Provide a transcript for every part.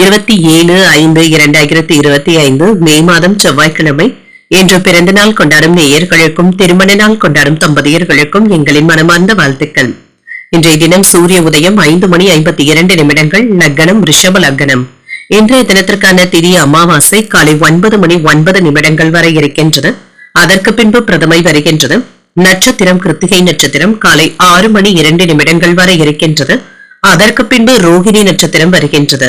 இருபத்தி ஏழு ஐந்து இரண்டாயிரத்தி இருபத்தி ஐந்து மே மாதம் செவ்வாய்க்கிழமை. இன்று பிறந்த நாள் கொண்டாடும் நேயர்களுக்கும் திருமண நாள் கொண்டாடும் தம்பதியர்களுக்கும் எங்களின் மனமார்ந்த வாழ்த்துக்கள். இன்றைய தினம் சூரிய உதயம் ஐந்து மணி ஐம்பத்தி இரண்டு நிமிடங்கள் லக்னம் ரிஷப லக்னம். இன்றைய தினத்திற்கான திரி அமாவாசை காலை ஒன்பது மணி ஒன்பது நிமிடங்கள் வரை இருக்கின்றது. அதற்கு பின்பு பிரதமை வருகின்றது. நட்சத்திரம் கிருத்திகை நட்சத்திரம் காலை ஆறு மணி இரண்டு நிமிடங்கள் வரை இருக்கின்றது. அதற்கு பின்பு ரோகிணி நட்சத்திரம் வருகின்றது.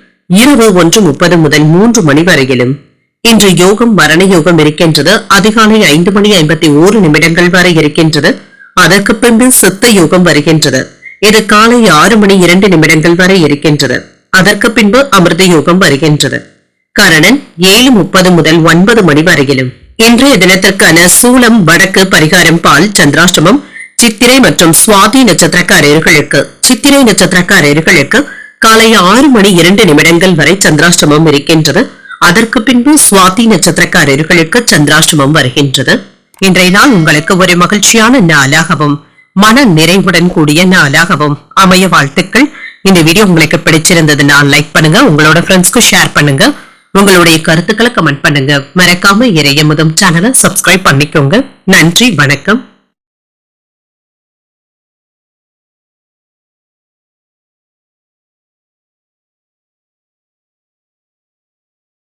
இரவு ஒன்று முப்பது முதல் மூன்று மணி வரையிலும். இன்று யோகம் மரண யோகம் இருக்கின்றது. அதிகாலை ஐந்து மணி ஐம்பத்தி ஓரு நிமிடங்கள் வரை இருக்கின்றது. அதற்கு பின்பு சித்த யோகம் வருகின்றது. இது காலை ஆறு மணி இரண்டு நிமிடங்கள் வரை இருக்கின்றது. அதற்கு பின்பு அமிர்த யோகம் வருகின்றது. கரணன் ஏழு முப்பது முதல் ஒன்பது மணி வரையிலும். இன்றைய தினத்திற்கான சூலம் வடக்கு பரிகாரம் பால் சந்திராஷ்டமம் சித்திரை மற்றும் சுவாதி நட்சத்திரக்காரர்களுக்கு சித்திரை நட்சத்திரக்காரர்களுக்கு காலை ஆறு மணி இரண்டு நிமிடங்கள் வரை சந்திராஷ்டமம் இருக்கின்றது. அதற்கு பின்பு சுவாதி நட்சத்திரக்காரர்களுக்கு சந்திராஷ்டமம் வருகின்றது. இன்றைய நாள் உங்களுக்கு ஒரு மகிழ்ச்சியான நாளாகவும் மன நிறைவுடன் கூடிய நாளாகவும் அமைய வாழ்த்துக்கள். இந்த வீடியோ உங்களுக்கு பிடிச்சிருந்ததுன்னா லைக் பண்ணுங்க உங்களோட ஃப்ரெண்ட்ஸ்க்கு ஷேர் பண்ணுங்க. உங்களுடைய கருத்துக்களை கமெண்ட் பண்ணுங்க. மறக்காம இறைய முதம் சேனலை சப்ஸ்கிரைப் பண்ணிக்கோங்க. நன்றி வணக்கம்.